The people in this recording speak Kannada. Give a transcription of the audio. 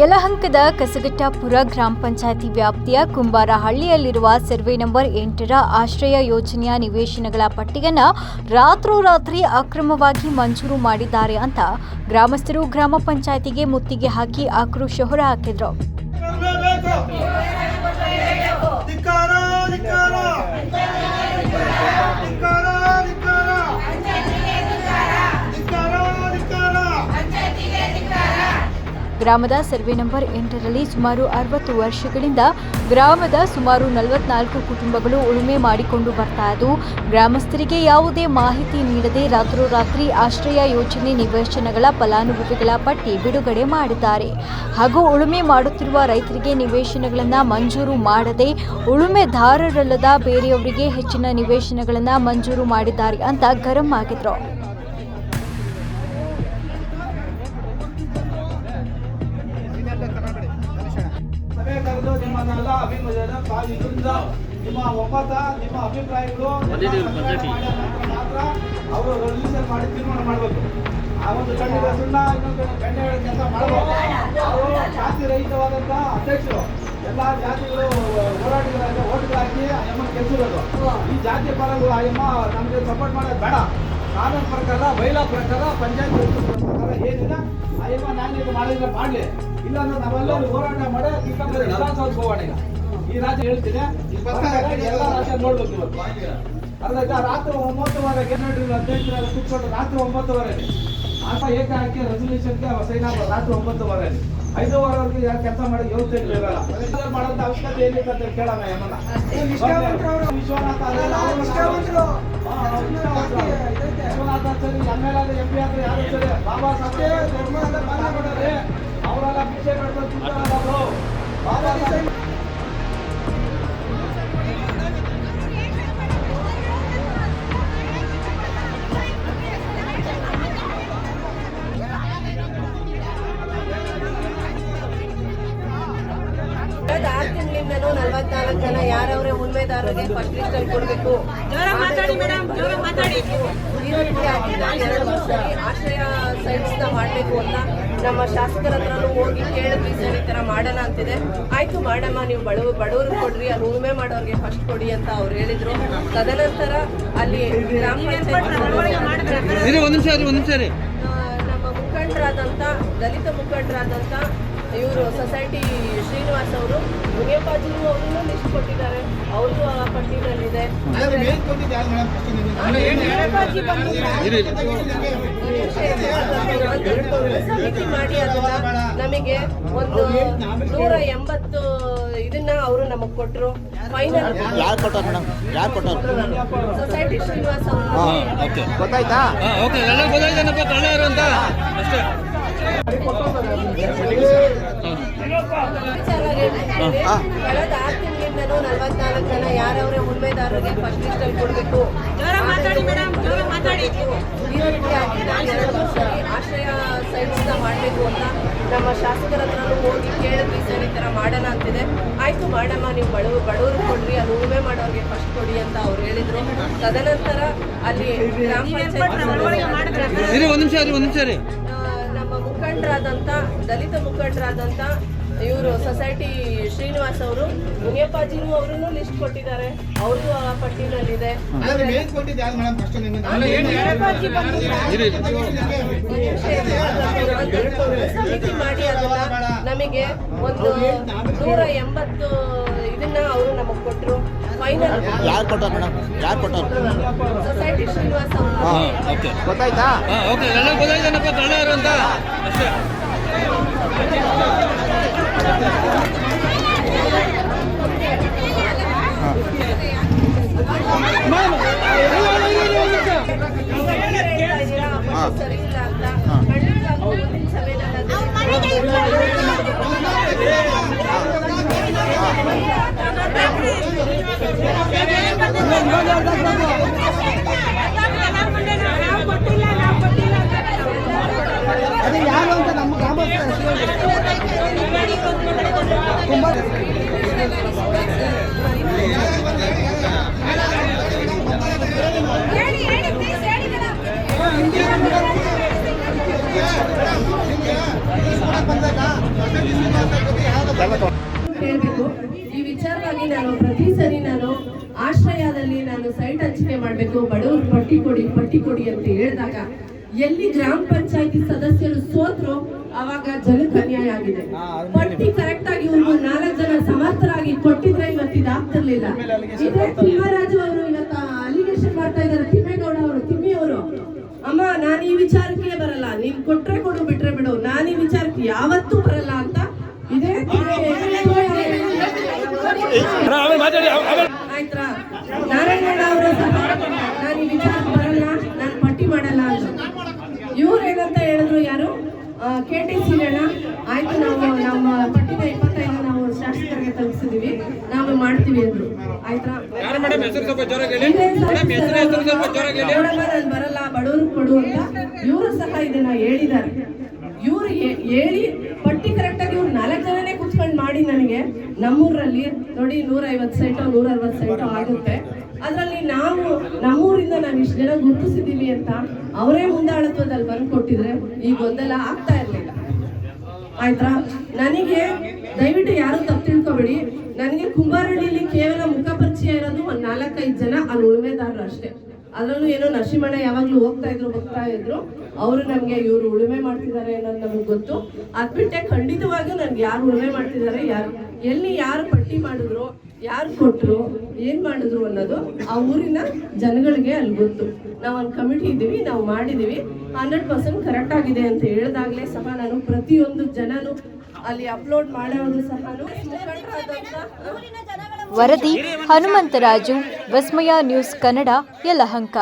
ಯಲಹಂಕದ ಕಸಗಟ್ಟಾಪುರ ಗ್ರಾಮ ಪಂಚಾಯಿತಿ ವ್ಯಾಪ್ತಿಯ ಕುಂಬಾರಹಳ್ಳಿಯಲ್ಲಿರುವ ಸರ್ವೆ ನಂಬರ್ ಎಂಟರ ಆಶ್ರಯ ಯೋಜನೆಯ ನಿವೇಶನಗಳ ಪಟ್ಟಿಯನ್ನು ರಾತ್ರೋರಾತ್ರಿ ಅಕ್ರಮವಾಗಿ ಮಂಜೂರು ಮಾಡಿದ್ದಾರೆ ಅಂತ ಗ್ರಾಮಸ್ಥರು ಗ್ರಾಮ ಪಂಚಾಯತಿಗೆ ಮುತ್ತಿಗೆ ಹಾಕಿ ಆಕ್ರೋಶ ಹೊರಹಾಕಿದ್ರು. ಧಿಕ್ಕಾರ. ಗ್ರಾಮದ ಸರ್ವೆ ನಂಬರ್ ಎಂಟರಲ್ಲಿ ಸುಮಾರು ಅರವತ್ತು ವರ್ಷಗಳಿಂದ ಗ್ರಾಮದ ಸುಮಾರು ನಲವತ್ನಾಲ್ಕು ಕುಟುಂಬಗಳು ಉಳುಮೆ ಮಾಡಿಕೊಂಡು ಬರ್ತಾ ಇದ್ದು, ಗ್ರಾಮಸ್ಥರಿಗೆ ಯಾವುದೇ ಮಾಹಿತಿ ನೀಡದೆ ರಾತ್ರೋರಾತ್ರಿ ಆಶ್ರಯ ಯೋಜನೆ ನಿವೇಶನಗಳ ಫಲಾನುಭವಿಗಳ ಪಟ್ಟಿ ಬಿಡುಗಡೆ ಮಾಡಿದ್ದಾರೆ. ಹಾಗೂ ಉಳುಮೆ ಮಾಡುತ್ತಿರುವ ರೈತರಿಗೆ ನಿವೇಶನಗಳನ್ನು ಮಂಜೂರು ಮಾಡದೆ ಉಳುಮೆದಾರರಲ್ಲದ ಬೇರೆಯವರಿಗೆ ಹೆಚ್ಚಿನ ನಿವೇಶನಗಳನ್ನು ಮಂಜೂರು ಮಾಡಿದ್ದಾರೆ ಅಂತ ಗರಂ ಆಗಿದ್ರು. ಇದರಿಂದ ನಿಮ್ಮ ಒಮ್ಮತ ನಿಮ್ಮ ಅಭಿಪ್ರಾಯಗಳು ಮಾತ್ರ ಅವರು ರಿಜಿಸ್ಟರ್ ಮಾಡಿ ತೀರ್ಮಾನ ಮಾಡಬೇಕು. ಆ ಒಂದು ಕಣ್ಣಿಗೆ ಸುಣ್ಣ ಇನ್ನೊಂದು ಬೆಣ್ಣೆ ಕೆಲಸ ಮಾಡಬೇಕು. ಅವರು ಜಾತಿ ರಹಿತವಾದಂತಹ ಅಧ್ಯಕ್ಷರು ಎಲ್ಲ ಜಾತಿಗಳು ಹೋರಾಟಗಳಾಗಿ ಓಟ್ಗಳು ಹಾಕಿ ಅಯ್ಯಮ್ಮ ಗೆಲ್ಸಿರೋದು ಈ ಜಾತಿ ಪರಗಳು ಅಯ್ಯಮ್ಮ ನಮಗೆ ಸಪೋರ್ಟ್ ಮಾಡೋದು ಬೇಡ. ಕಾನೂನು ಪ್ರಕಾರ ಬೈಲಾ ಪ್ರಕಾರ ಪಂಚಾಯತ್ ಪ್ರಕಾರ ಏನಿಲ್ಲ ಅಯ್ಯಮ್ಮ ನಾನು ಇದು ಮಾಡಿದ್ರೆ ಮಾಡಲಿ. ಇಲ್ಲ ಅಂದ್ರೆ ನಾವೆಲ್ಲರೂ ಹೋರಾಟ ಮಾಡಿ ವಿಧಾನಸೌಧಕ್ಕೆ ಹೋಗೋಣ ಈಗ ಈ ರಾಜ್ಯ ಹೇಳ್ತೀನಿ ಎಲ್ಲ ರಾಜ್ಯ ನೋಡ್ಬೇಕು ಇವತ್ತು. ಅರ್ಧ ರಾತ್ರಿ ಒಂಬತ್ತುವರೆಗೆ ನೋಡ್ರಿ ಅಧ್ಯಕ್ಷರಾದ ಕೂತ್ಕೊಂಡು ರಾತ್ರಿ ಒಂಬತ್ತುವರೆಗೆ ಆಟ ಏಕ ಹಾಕಿ ರೆಸಲ್ಯೂಷನ್ಗೆ ಸೈನ್ ಆಗ ರಾತ್ರಿ ಒಂಬತ್ತುವರೆ ಐದೂವರೆವರೆಗೆ ಯಾರು ಕೆಲಸ ಮಾಡಿ ಯೋಚನೆ ಇರಲ್ಲ ಮಾಡೋಂಥ ಅವಶ್ಯಕತೆ ಏನಿತ್ತು ಅಂತ ಕೇಳೋಣ ಯಮನ. ವಿಶ್ವನಾಥ. ವಿಶ್ವನಾಥ ಸರಿ ಎಂ ಎಲ್ ಆದ್ರೆ ಎಂ ಪಿ ಆದ್ರೆ ಯಾರು ಸರಿ? ಬಾಬಾ ಸಾಹೇಬ್ ಧರ್ಮ ಅವರೆಲ್ಲ ಭಿಕ್ಷೆ ಬಾಬಾ ಸಾಹೇಬ್ ಉಳ್ಮೆದಾರರಿಗೆ ಫಸ್ಟ್ ಲಿಸ್ಟ್ ಅಲ್ಲಿ ಕೊಡಬೇಕು. ಈ ರೀತಿಯಾಗಿ ಆಗಿಲ್ಲ ಎರಡು ವರ್ಷದಲ್ಲಿ ಆಶ್ರಯ ಸೈಟ್ಸ್ನ ಮಾಡಬೇಕು ಅಂತ ನಮ್ಮ ಶಾಸಕರ ಹತ್ರನೂ ಹೋಗಿ ಕೇಳಿದ್ವಿ ಸರ್ ಈ ತರ ಮಾಡೋಣ ಅಂತಿದೆ. ಆಯ್ತು ಮಾಡಮ್ಮ ನೀವು ಬಡವ ಬಡವ್ರಿಗೆ ಕೊಡ್ರಿ ಅಲ್ಲಿ ಉಳುಮೆ ಮಾಡೋರಿಗೆ ಫಸ್ಟ್ ಕೊಡಿ ಅಂತ ಅವ್ರು ಹೇಳಿದ್ರು. ತದನಂತರ ಅಲ್ಲಿ ಗ್ರಾಮ ಪಂಚಾಯತ್ ನಮ್ಮ ಮುಖಂಡರಾದಂಥ ದಲಿತ ಮುಖಂಡರಾದಂತ ಇವರು ಸೊಸೈಟಿ ಶ್ರೀನಿವಾಸ್ ಅವರು ಮುನಿಯಪ್ಪಾಜಿ ಲಿಸ್ಟ್ ಕೊಟ್ಟಿದ್ದಾರೆ ಅವ್ರದ್ದು ಆ ಸಮಿತಿ ಮಾಡಿ ಅದನ್ನ ನಮಗೆ ಒಂದು ನೂರ ಎಂಬತ್ತು ಇದನ್ನ ಅವರು ನಮಗ್ ಕೊಟ್ರು ಫೈನಲ್ ಯಾರು ಕೊಟ್ಟರು ಮೇಡಮ್ ಯಾರು ಕೊಟ್ಟರು ಸೊಸೈಟಿ ಶ್ರೀನಿವಾಸ್ ಅವರು ಓಕೆ ಗೊತ್ತಾಯ್ತಾ ಓಕೆ ಎಲ್ಲ ಗೊತ್ತಾಯ್ತೇನಪ್ಪ ಕಳ್ಳ ಯಾರು ಅಂತ ಅಷ್ಟೇ ವಿಚಾರ ಹೇಳ್ತೀನಿ. ಕಳೆದ ಆರು ತಿಂಗಳಿಂದನೂ ನಲವತ್ನಾಲ್ಕು ಜನ ಯಾರವರೇ ಉಳ್ಮೆದಾರರಿಗೆ ಫಸ್ಟ್ ಲಿಸ್ಟ್ ಅಲ್ಲಿ ಕೊಡಬೇಕು ರೀತಿ ಆಗಿಲ್ಲ ಎರಡು ವರ್ಷ ಆಶ್ರಯ ನ ಮಾಡಬೇಕು ಅಂತ ನಮ್ಮ ಶಾಸಕರ ಹತ್ರನೂ ಹೋಗಿ ಕೇಳಿದ್ವಿ ಸರ್ ಈ ತರ ಮಾಡೋಣ ಅಂತಿದೆ ಆಯ್ತು ಮಾಡಮ್ಮ ನೀವು ಬಡವ ಬಡವ್ರಿಗೆ ಕೊಡ್ರಿ ಅದು ಉಳುಮೆ ಮಾಡೋರಿಗೆ ಫಸ್ಟ್ ಕೊಡಿ ಅಂತ ಅವ್ರು ಹೇಳಿದ್ರು ತದನಂತರ ಅಲ್ಲಿ ಗ್ರಾಮ ಪಂಚಾಯತ್ ಒಂದ್ ನಿಮಿಷ ಒಂದ್ ನಿಮಿಷ ಮುಖಂಡರಾದಂಥ ದಲಿತ ಮುಖಂಡರಾದಂಥ ಇವರು ಸೊಸೈಟಿ ಶ್ರೀನಿವಾಸ್ ಅವರು ಮುನಿಯಪ್ಪಾಜಿನೂ ಅವರನ್ನು ಲಿಸ್ಟ್ ಕೊಟ್ಟಿದ್ದಾರೆ. ಅವ್ರದ್ದು ಆ ಪಟ್ಟಿನಲ್ಲಿದೆ. ಸಮಿತಿ ಮಾಡಿ ಅದನ್ನ ನಮಗೆ ಒಂದು ನೂರ ಎಂಬತ್ತು ಇದನ್ನ ಅವರು ನಮಗ್ ಫೈನಲ್ ಯಾರು ಕೊಟ್ಟವ್ರು ಮೇಡಮ್? ಯಾರು ಕೊಟ್ಟವ್ರು? ಸೊಸೈಟಿ ಹಾ ಓಕೆ. ಗೊತ್ತಾಯ್ತಾ? ಹಾ ಓಕೆ. ಎಲ್ಲ ಗೊತ್ತಾಯ್ತೇನಪ್ಪ ಕಳ್ಳ ಯಾರು ಅಂತ ಅಷ್ಟೇ. ಇದ್ದೀರಾ, ಆ ಪಟ್ಟಿ ಸರಿ ಇಲ್ಲ ಅಂತ ಖಂಡಿತ ಮುಂದಿನ ಸಭೆಯಲ್ಲಿ ಯಾರು ಈ ವಿಚಾರವಾಗಿ ನಾನು ಪ್ರತಿ ಸರಿ ನಾನು ಆಶ್ರಯದಲ್ಲಿ ನಾನು ಸೈಟ್ ಹಂಚಿಕೆ ಮಾಡಬೇಕು ಬಡವರು ಪಟ್ಟಿ ಕೊಡಿ ಪಟ್ಟಿ ಕೊಡಿ ಅಂತ ಹೇಳಿದಾಗ ಎಲ್ಲಿ ಗ್ರಾಮ ಪಂಚಾಯತಿ ಸದಸ್ಯರು ಸೋತ್ರು ಅವಾಗ ಜನಕ್ಕೆ ಅನ್ಯಾಯ ಆಗಿದೆ. ಪಟ್ಟಿ ಕರೆಕ್ಟ್ ಆಗಿ ಇವ್ರು ನಾಲ್ಕು ಜನ ಸಮರ್ಥರಾಗಿ ಕೊಟ್ಟಿದ್ರೆ ಇವತ್ತು ಇದಾಗ್ತಿರ್ಲಿಲ್ಲ ಇದೇ ತಿಮ್ಮರಾಜು ಅವರು ಇವತ್ತು ಅಲಿಗೇಷನ್ ಮಾಡ್ತಾ ಇದ್ದಾರೆ ತಿಮ್ಮೇಗೌಡ ಅವರು ತಿಮ್ಮಿ ಅವರು ಅಮ್ಮ ನಾನು ಈ ವಿಚಾರಕ್ಕೆ ಬರಲ್ಲ. ನೀನ್ ಕೊಟ್ರೆ ಕೊಡು ಬಿಟ್ರೆ ಬಿಡು. ನಾನು ಈ ವಿಚಾರಕ್ಕೆ ಯಾವತ್ತೂ ಬರಲ್ಲ ಅಂತ ಇದೇ ಆಯ್ತಾ ನಾರಾಯಣ ಅವರು ಸಹ ನಾನು ಈ ವಿಚಾರಕ್ಕೆ ಬರಲ್ಲ ನಾನು ಪಟ್ಟಿ ಮಾಡಲ್ಲ ಅಂತ ಇವ್ರು ಏನಂತ ಹೇಳಿದ್ರು ಯಾರು ಕೆ ಟಿ ಆಯ್ತು ನಾವು ನಮ್ಮ ಪಟ್ಟಿನ ಇಪ್ಪತ್ತೈದು ನಾವು ಶಾಸಕರಿಗೆ ತಲುಪಿಸಿದೀವಿ. ನಾವು ಮಾಡ್ತೀವಿ ಅಂದ್ರು. ಆಯ್ತಾ? ಬರಲ್ಲ ಬಡವರು ಕೊಡು ಅಂತ. ಇವರು ಸಹ ಇದನ್ನ ಹೇಳಿದ್ದಾರೆ. ಇವ್ರು ಹೇಳಿ ಪಟ್ಟಿ ಕರೆಕ್ಟಾಗಿ ಇವ್ರು ನಾಲ್ಕು ಜನನೇ ಕುತ್ಕೊಂಡು ಮಾಡಿ ನನಗೆ, ನಮ್ಮೂರಲ್ಲಿ ನೋಡಿ ನೂರ ಐವತ್ತು ಸೈಟು ನೂರ ಅರವತ್ತು ಸೈಟು ಆಗುತ್ತೆ. ಅದರಲ್ಲಿ ನಾವು, ನಮ್ಮೂರಿಂದ ನಾವು ಇಷ್ಟು ಜನ ಗುರುತಿಸಿದ್ದೀವಿ ಅಂತ ಅವರೇ ಮುಂದಾಳತ್ವದಲ್ಲಿ ಬಂದು ಕೊಟ್ಟಿದ್ರೆ ಈ ಗೊಂದಲ ಆಗ್ತಾ ಇರಲಿಲ್ಲ. ಆಯ್ತಾ? ನನಗೆ ದಯವಿಟ್ಟು ಯಾರು ತಪ್ಪು ತಿಳ್ಕೊಬೇಡಿ. ನನಗೆ ಕುಂಬಾರಳ್ಳಿಲಿ ಕೇವಲ ಮುಖ ಪರಿಚಯ ಇರೋದು ಒಂದು ನಾಲ್ಕೈದು ಜನ, ಅಲ್ಲಿ ಉಳುಮೆದಾರರು ಅಷ್ಟೇ. ಅದರಲ್ಲೂ ಏನೋ ನರಸಿಂಹಣ್ಣ ಯಾವಾಗಲೂ ಹೋಗ್ತಾ ಇದ್ರು ಹೋಗ್ತಾ ಇದ್ರು. ಅವರು ನಮಗೆ ಇವರು ಉಳುಮೆ ಮಾಡ್ತಿದ್ದಾರೆ ಅನ್ನೋದು ನಮಗೆ ಗೊತ್ತು. ಅದ್ ಬಿಟ್ಟೆ ಖಂಡಿತವಾಗಿಯೂ ಯಾರು ಉಳುಮೆ ಮಾಡ್ತಿದ್ದಾರೆ, ಯಾರು ಎಲ್ಲಿ ಯಾರು ಪಟ್ಟಿ ಮಾಡಿದ್ರು, ಯಾರು ಕೊಟ್ಟರು ಏನ್ ಮಾಡಿದ್ರು ಅನ್ನೋದು ಆ ಊರಿನ ಜನಗಳಿಗೆ ಅಲ್ಲಿ ಗೊತ್ತು. ನಾವು ಒಂದು ಕಮಿಟಿ ಇದ್ದೀವಿ, ನಾವು ಮಾಡಿದ್ದೀವಿ. ಹಂಡ್ರೆಡ್ ಪರ್ಸೆಂಟ್ ಕರೆಕ್ಟ್ ಆಗಿದೆ ಅಂತ ಹೇಳಿದಾಗಲೇ ಸಹ ನಾನು ಪ್ರತಿಯೊಂದು ಜನನು ಅಲ್ಲಿ ಅಪ್ಲೋಡ್ ಮಾಡೋದು ಸಹ ವರದಿ ಹನುಮಂತರಾಜು ವಸ್ಮಯ ನ್ಯೂಸ್ ಕನ್ನಡ, ಯಲಹಂಕ.